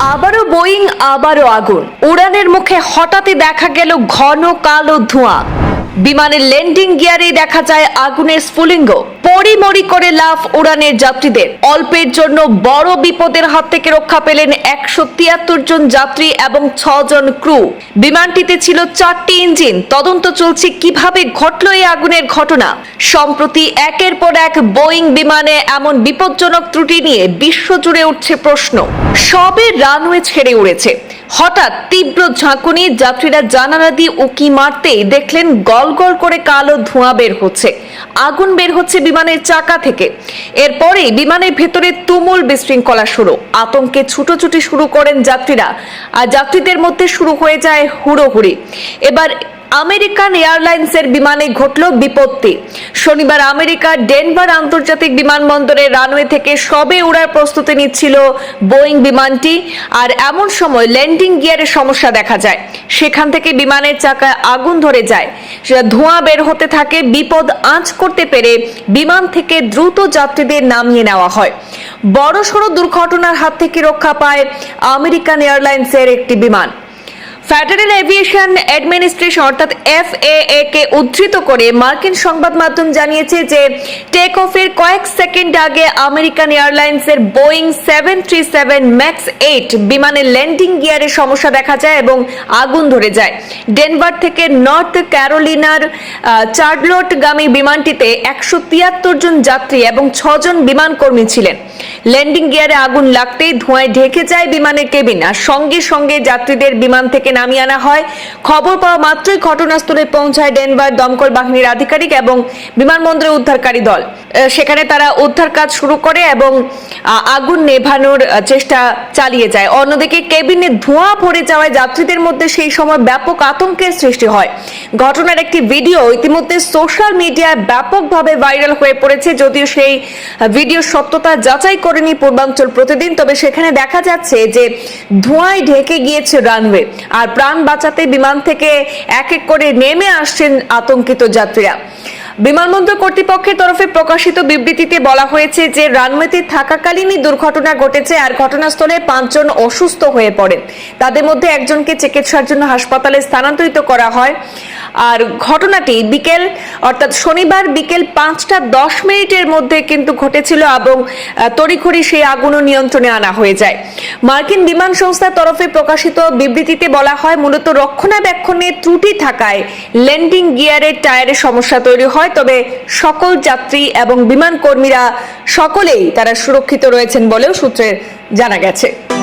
আবারও বোয়িং আবারও আগুন। উড়ানের মুখে হঠাৎই দেখা গেল ঘন কালো ধোঁয়া। বিমানের ল্যান্ডিং গিয়ারে দেখা যায় আগুনের স্ফুলিঙ্গ। পরিমরি করে লাফ উড়ানের যাত্রীদের। অল্পের জন্য বড় বিপদের হাত থেকে রক্ষা পেলেন একশো তিয়াত্তর জন যাত্রী এবং ছজন ক্রু। বিমানটিতে ছিল চারটি ইঞ্জিন। তদন্ত চলছে কীভাবে ঘটল এই আগুনের ঘটনা। সম্প্রতি একের পর এক বোয়িং বিমানে এমন বিপজ্জনক ত্রুটি নিয়ে বিশ্বজুড়ে উঠছে প্রশ্ন। সবে রানওয়ে ছেড়ে উড়েছে। হঠাৎ তীব্র ঝাঁকুনি, যাত্রীরা জানালা দিয়ে উকি মারতেই দেখলেন গল গল করে কালো ধোঁয়া বের হচ্ছে। আগুন বের হচ্ছে বিমানের চাকা থেকে। এরপরেই বিমানের ভেতরে তুমুল বিশৃঙ্খলা শুরু। আতঙ্কে ছুটোছুটি শুরু করেন যাত্রীরা। আর যাত্রীদের মধ্যে শুরু হয়ে যায় হুড়োহুড়ি। এবার আমেরিকান এয়ারলাইন্সের বিমানে ঘটল বিপত্তি। শনিবার আমেরিকার ডেনভার আন্তর্জাতিক বিমানবন্দরে রানওয়ে থেকে সবে উড়ার প্রস্তুতি নিচ্ছিল বোয়িং বিমানটি, আর এমন সময় ল্যান্ডিং গিয়ারে সমস্যা দেখা যায়। সেখান থেকে বিমানের চাকায় আগুন ধরে যায়। ধোঁয়া বের হতে থাকে, বিপদ আঁচ করতে পেরে বিমান থেকে দ্রুত যাত্রীদের নামিয়ে নেওয়া হয়। বড়সড় দুর্ঘটনার হাত থেকে রক্ষা পায় আমেরিকান এয়ারলাইন্সের একটি বিমান। ফেডারেল এভিয়েশন অ্যাডমিনিস্ট্রেশন অর্থাৎ এফএএ কে উদ্ধৃত করে মার্কিন সংবাদ মাধ্যম জানিয়েছে যে টেক অফের কয়েক সেকেন্ড আগে আমেরিকান এয়ারলাইন্সের Boeing seven three seven max eight বিমানের ল্যান্ডিং গিয়ারে সমস্যা দেখা যায় এবং আগুন ধরে যায়। ডেনভার থেকে নর্থ ক্যারোলিনার চার্লটগামী বিমানটিতে একশো তিয়াত্তর জন যাত্রী এবং ছজন বিমান কর্মী ছিলেন। ল্যান্ডিং গিয়ারে আগুন লাগতেই ধোঁয়ায় ঢেকে যায় বিমানের কেবিন। আর সঙ্গে সঙ্গে যাত্রীদের বিমান থেকে নামিয়ে আনা হয়। খবর পাওয়া মাত্রই ঘটনাস্থলে পৌঁছায় ডেনভার দমকল বাহিনীর আধিকারিক এবং বিমানবন্দরে উদ্ধারকারী দল। সেখানে তারা উদ্ধার কাজ শুরু করে এবং আগুন নেভানোর চেষ্টা চালিয়ে যায়। অন্যদিকে কেবিনে ধোঁয়া ভরে যাওয়ায় যাত্রীদের মধ্যে সেই সময় ব্যাপক আতঙ্কের সৃষ্টি হয়। ঘটনার একটি ভিডিও ইতিমধ্যে সোশ্যাল মিডিয়ায় ব্যাপকভাবে ভাইরাল হয়ে পড়েছে, যদিও সেই ভিডিও সত্যতা যাচাই করেনি পূর্বাঞ্চল প্রতিদিন, তবে সেখানে দেখা যাচ্ছে যে ধোঁয়ায় ঢেকে গিয়েছে রানওয়ে। আর প্রাণ বাঁচাতে বিমান থেকে এক এক করে নেমে আসছেন আতঙ্কিত যাত্রীরা। বিমানবন্দর কর্তৃপক্ষের তরফে প্রকাশিত বিবৃতিতে বলা হয়েছে যে রানওয়েতে থাকাকালীনই দুর্ঘটনা ঘটেছে আর ঘটনাস্থলে পাঁচজন অসুস্থ হয়ে পড়েন। তাদের মধ্যে একজনকে চিকিৎসার জন্য হাসপাতালে স্থানান্তরিত করা হয়। আর ঘটনাটি বিকেল অর্থাৎ শনিবার বিকেল পাঁচটা দশ মিনিটের মধ্যে কিন্তু ঘটেছিল এবং আহ, তড়িঘড়ি সেই আগুনও নিয়ন্ত্রণে আনা হয়ে যায়। মার্কিন বিমান সংস্থার তরফে প্রকাশিত বিবৃতিতে বলা হয় মূলত রক্ষণাবেক্ষণে ত্রুটি থাকায় ল্যান্ডিং গিয়ারের টায়ারে সমস্যা তৈরি হয়। তবে সকল যাত্রী এবং বিমান কর্মীরা সকলেই তারা সুরক্ষিত রয়েছেন বলেও সূত্রে জানা গেছে।